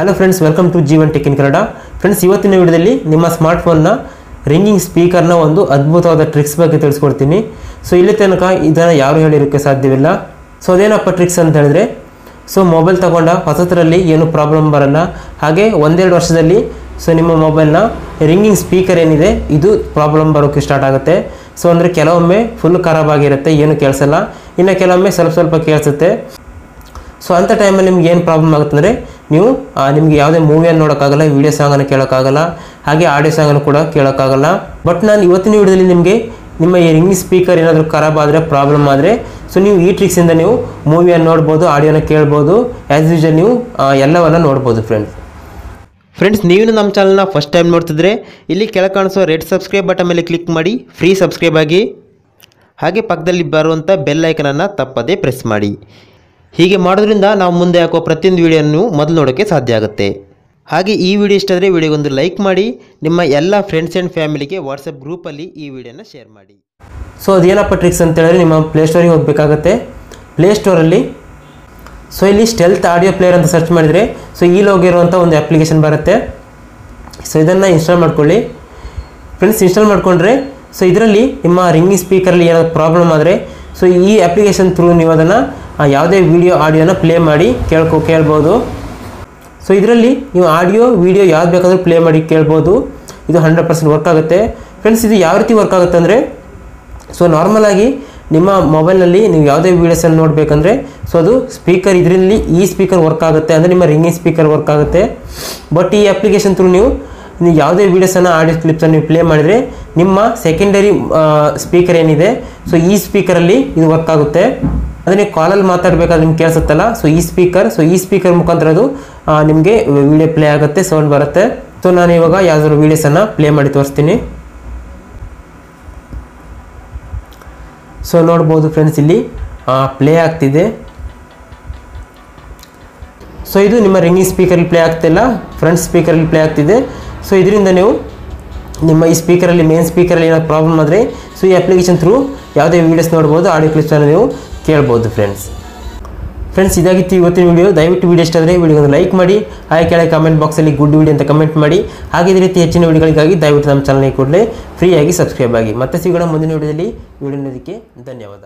Hello friends welcome to Jeevan tech in Kannada friends ಇವತ್ತಿನ ವಿಡಿಯೋದಲ್ಲಿ ನಿಮ್ಮ ಸ್ಮಾರ್ಟ್ಫೋನ್ನ ರಿಂಗಿಂಗ್ ಸ್ಪೀಕರ್ನ ಒಂದು ಅದ್ಭುತವಾದ ಟ್ರಿಕ್ಸ್ ಬಗ್ಗೆ ತಿಳಿಸ್ಕೊಡ್ತೀನಿ. ಸೊ ಇಲ್ಲಿ ತನಕ ಇದನ್ನು ಯಾರು ಹೇಳಿರೋಕ್ಕೆ ಸಾಧ್ಯವಿಲ್ಲ. ಸೊ ಅದೇನಪ್ಪ ಟ್ರಿಕ್ಸ್ ಅಂತ ಹೇಳಿದ್ರೆ ಸೊ ಮೊಬೈಲ್ ತಗೊಂಡ ಹೊಸತರಲ್ಲಿ ಏನು ಪ್ರಾಬ್ಲಮ್ ಬರಲ್ಲ. ಹಾಗೆ ಒಂದೆರಡು ವರ್ಷದಲ್ಲಿ ಸೊ ನಿಮ್ಮ ಮೊಬೈಲ್ನ ರಿಂಗಿಂಗ್ ಸ್ಪೀಕರ್ ಏನಿದೆ, ಇದು ಪ್ರಾಬ್ಲಮ್ ಬರೋಕ್ಕೆ ಸ್ಟಾರ್ಟ್ ಆಗುತ್ತೆ. ಸೊ ಅಂದರೆ ಕೆಲವೊಮ್ಮೆ ಫುಲ್ ಖರಾಬ್ ಆಗಿರುತ್ತೆ, ಏನು ಕೇಳಿಸಲ್ಲ. ಇನ್ನು ಕೆಲವೊಮ್ಮೆ ಸ್ವಲ್ಪ ಸ್ವಲ್ಪ ಕೇಳಿಸುತ್ತೆ. ಸೊ ಅಂಥ ಟೈಮಲ್ಲಿ ನಿಮ್ಗೆ ಏನು ಪ್ರಾಬ್ಲಮ್ ಆಗುತ್ತೆ ಅಂದರೆ ನೀವು ನಿಮಗೆ ಯಾವುದೇ ಮೂವಿಯನ್ನು ನೋಡೋಕ್ಕಾಗಲ್ಲ ವೀಡಿಯೋ ಸಾಂಗನ್ನು ಕೇಳೋಕ್ಕಾಗಲ್ಲ, ಹಾಗೆ ಆಡಿಯೋ ಸಾಂಗನ್ನು ಕೂಡ ಕೇಳೋಕ್ಕಾಗಲ್ಲ. ಬಟ್ ನಾನು ಇವತ್ತಿನ ವಿಡಿಯೋದಲ್ಲಿ ನಿಮಗೆ ನಿಮ್ಮ ರಿಂಗ್ ಸ್ಪೀಕರ್ ಏನಾದರೂ ಖರಾಬ್ ಆದರೆ ಪ್ರಾಬ್ಲಮ್ ಆದರೆ ಸೊ ನೀವು ಈ ಟ್ರಿಕ್ಸಿಂದ ನೀವು ಮೂವಿಯನ್ನು ನೋಡ್ಬೋದು ಆಡಿಯೋನ ಕೇಳ್ಬೋದು ಆ್ಯಸ್ ಯೂಶಲ್ ನೀವು ಎಲ್ಲವನ್ನು ಎಲ್ಲವನ್ನ ನೋಡ್ಬೋದು ಫ್ರೆಂಡ್ಸ್ ಫ್ರೆಂಡ್ಸ್ ನೀವು ನಮ್ಮ ಚಾನಲ್ನ ಫಸ್ಟ್ ಟೈಮ್ ನೋಡ್ತಿದ್ರೆ, ಇಲ್ಲಿ ಕೆಳ ಕಾಣಿಸೋ ರೆಡ್ ಸಬ್ಸ್ಕ್ರೈಬ್ ಬಟನ್ ಮೇಲೆ ಕ್ಲಿಕ್ ಮಾಡಿ ಫ್ರೀ ಸಬ್ಸ್ಕ್ರೈಬ್ ಆಗಿ, ಹಾಗೆ ಪಕ್ಕದಲ್ಲಿ ಬರುವಂಥ ಬೆಲ್ ಐಕನನ್ನು ತಪ್ಪದೇ ಪ್ರೆಸ್ ಮಾಡಿ. ಹೀಗೆ ಮಾಡೋದ್ರಿಂದ ನಾವು ಮುಂದೆ ಹಾಕುವ ಪ್ರತಿಯೊಂದು ವೀಡಿಯೋನು ಮೊದಲು ನೋಡೋಕ್ಕೆ ಸಾಧ್ಯ ಆಗುತ್ತೆ. ಹಾಗೆ ಈ ವಿಡಿಯೋ ಇಷ್ಟ ಆದರೆ ವಿಡಿಯೋಗೊಂದು ಲೈಕ್ ಮಾಡಿ, ನಿಮ್ಮ ಎಲ್ಲ ಫ್ರೆಂಡ್ಸ್ ಆ್ಯಂಡ್ ಫ್ಯಾಮಿಲಿಗೆ ವಾಟ್ಸಪ್ ಗ್ರೂಪಲ್ಲಿ ಈ ವಿಡಿಯೋನ ಶೇರ್ ಮಾಡಿ. ಸೊ ಅದೇನಪ್ಪ ಟ್ರಿಕ್ಸ್ ಅಂತ ಹೇಳಿದ್ರೆ ನಿಮ್ಮ ಪ್ಲೇಸ್ಟೋರಿಗೆ ಹೋಗಬೇಕಾಗತ್ತೆ. ಪ್ಲೇಸ್ಟೋರಲ್ಲಿ ಸೊ ಇಲ್ಲಿ ಸ್ಟೆಲ್ತ್ ಆಡಿಯೋ ಪ್ಲೇಯರ್ ಅಂತ ಸರ್ಚ್ ಮಾಡಿದರೆ ಸೊ ಈ ಲೋಗಿರುವಂಥ ಒಂದು ಅಪ್ಲಿಕೇಶನ್ ಬರುತ್ತೆ. ಸೊ ಇದನ್ನು ಇನ್ಸ್ಟಾಲ್ ಮಾಡ್ಕೊಳ್ಳಿ. ಫ್ರೆಂಡ್ಸ್ ಇನ್ಸ್ಟಾಲ್ ಮಾಡಿಕೊಂಡ್ರೆ ಸೊ ಇದರಲ್ಲಿ ನಿಮ್ಮ ರಿಂಗಿಂಗ್ ಸ್ಪೀಕರಲ್ಲಿ ಏನಾದರೂ ಪ್ರಾಬ್ಲಮ್ ಆದರೆ ಸೊ ಈ ಅಪ್ಲಿಕೇಶನ್ ಥ್ರೂ ನೀವು ಅದನ್ನು ಯಾವುದೇ ವಿಡಿಯೋ, ಆಡಿಯೋನ ಪ್ಲೇ ಮಾಡಿ ಕೇಳ್ಕೊ, ಕೇಳ್ಬೋದು. ಸೊ ಇದರಲ್ಲಿ ನೀವು ಆಡಿಯೋ, ವಿಡಿಯೋ ಯಾವ್ದು ಬೇಕಾದರೂ ಪ್ಲೇ ಮಾಡಿ ಕೇಳ್ಬೋದು. ಇದು ಹಂಡ್ರೆಡ್ ಪರ್ಸೆಂಟ್ ವರ್ಕ್ ಆಗುತ್ತೆ. ಫ್ರೆಂಡ್ಸ್ ಇದು ಯಾವ ರೀತಿ ವರ್ಕ್ ಆಗುತ್ತೆ ಅಂದರೆ ಸೊ ನಾರ್ಮಲಾಗಿ ನಿಮ್ಮ ಮೊಬೈಲ್ನಲ್ಲಿ ನೀವು ಯಾವುದೇ ವೀಡಿಯೋಸಲ್ಲಿ ನೋಡಬೇಕಂದ್ರೆ ಸೊ ಅದು ಸ್ಪೀಕರ್ ಇದರಲ್ಲಿ ಈ ಸ್ಪೀಕರ್ ವರ್ಕ್ ಆಗುತ್ತೆ, ಅಂದರೆ ನಿಮ್ಮ ರಿಂಗಿಂಗ್ ಸ್ಪೀಕರ್ ವರ್ಕ್ ಆಗುತ್ತೆ. ಬಟ್ ಈ ಅಪ್ಲಿಕೇಶನ್ ಥ್ರೂ ನೀವು ನೀವು ಯಾವುದೇ ವೀಡಿಯೋಸನ್ನು ಆಡಿಯೋ ಕ್ಲಿಪ್ಸನ್ನು ನೀವು ಪ್ಲೇ ಮಾಡಿದರೆ ನಿಮ್ಮ ಸೆಕೆಂಡರಿ ಸ್ಪೀಕರ್ ಏನಿದೆ ಸೊ ಈ ಸ್ಪೀಕರಲ್ಲಿ ಇದು ವರ್ಕ್ ಆಗುತ್ತೆ. ಅದನ್ನೇ ಕಾಲಲ್ಲಿ ಮಾತಾಡಬೇಕಾದ್ರೆ ನಿಮ್ಗೆ ಕೇಳಿಸುತ್ತಲ್ಲ. ಸೊ ಈ ಸ್ಪೀಕರ್ ಸೊ ಈ ಸ್ಪೀಕರ್ ಮುಖಾಂತರ ಅದು ನಿಮಗೆ ವಿಡಿಯೋ ಪ್ಲೇ ಆಗುತ್ತೆ ಸೌಂಡ್ ಬರುತ್ತೆ. ಸೊ ನಾನು ಇವಾಗ ಯಾವುದಾದ್ರು ವೀಡಿಯೋಸನ್ನು ಪ್ಲೇ ಮಾಡಿ ತೋರಿಸ್ತೀನಿ. ಸೊ ನೋಡ್ಬೋದು ಫ್ರೆಂಡ್ಸ್ ಇಲ್ಲಿ ಪ್ಲೇ ಆಗ್ತಿದೆ. ಸೊ ಇದು ನಿಮ್ಮ ರಿಂಗಿಂಗ್ ಸ್ಪೀಕರಲ್ಲಿ ಪ್ಲೇ ಆಗ್ತಿಲ್ಲ ಫ್ರಂಟ್ ಸ್ಪೀಕರಲ್ಲಿ ಪ್ಲೇ ಆಗ್ತಿದೆ. ಸೊ ಇದರಿಂದ ನೀವು ನಿಮ್ಮ ಈ ಸ್ಪೀಕರಲ್ಲಿ ಮೇನ್ ಸ್ಪೀಕರಲ್ಲಿ ಏನಾದ್ರು ಪ್ರಾಬ್ಲಮ್ ಆದರೆ ಸೊ ಈ ಅಪ್ಲಿಕೇಶನ್ ಥ್ರೂ ಯಾವುದೇ ವೀಡಿಯೋಸ್ ನೋಡ್ಬೋದು ಆಡಿಯೋ ಕ್ಲಿಪ್ಸನ್ನು ನೀವು ಕೇಳ್ಬೋದು ಫ್ರೆಂಡ್ಸ್ ಫ್ರೆಂಡ್ಸ್ ಇದಾಗಿತ್ತು ಇವತ್ತಿನ ವಿಡಿಯೋ ದಯವಿಟ್ಟು ವೀಡಿಯೋ ಇಷ್ಟ ಆದರೆ ವಿಡಿಯೋಗೆ ಲೈಕ್ ಮಾಡಿ, ಹಾಗೆ ಕೆಳಗೆ ಕಮೆಂಟ್ ಬಾಕ್ಸಲ್ಲಿ ಗುಡ್ ವೀಡಿಯೋ ಅಂತ ಕಮೆಂಟ್ ಮಾಡಿ. ಹಾಗೆ ಇದೇ ರೀತಿ ಹೆಚ್ಚಿನ ವೀಡಿಯೋಗಳಿಗಾಗಿ ದಯವಿಟ್ಟು ನಮ್ಮ ಚಾನಲ್ಗೆ ಕೂಡಲೇ ಫ್ರೀಯಾಗಿ ಸಬ್ಸ್ಕ್ರೈಬ್ ಆಗಿ. ಮತ್ತೆ ಸಿಗೋಣ ಮುಂದಿನ ವೀಡಿಯೋದಲ್ಲಿ ವೀಡಿಯೋನೋದಕ್ಕೆ ಧನ್ಯವಾದ.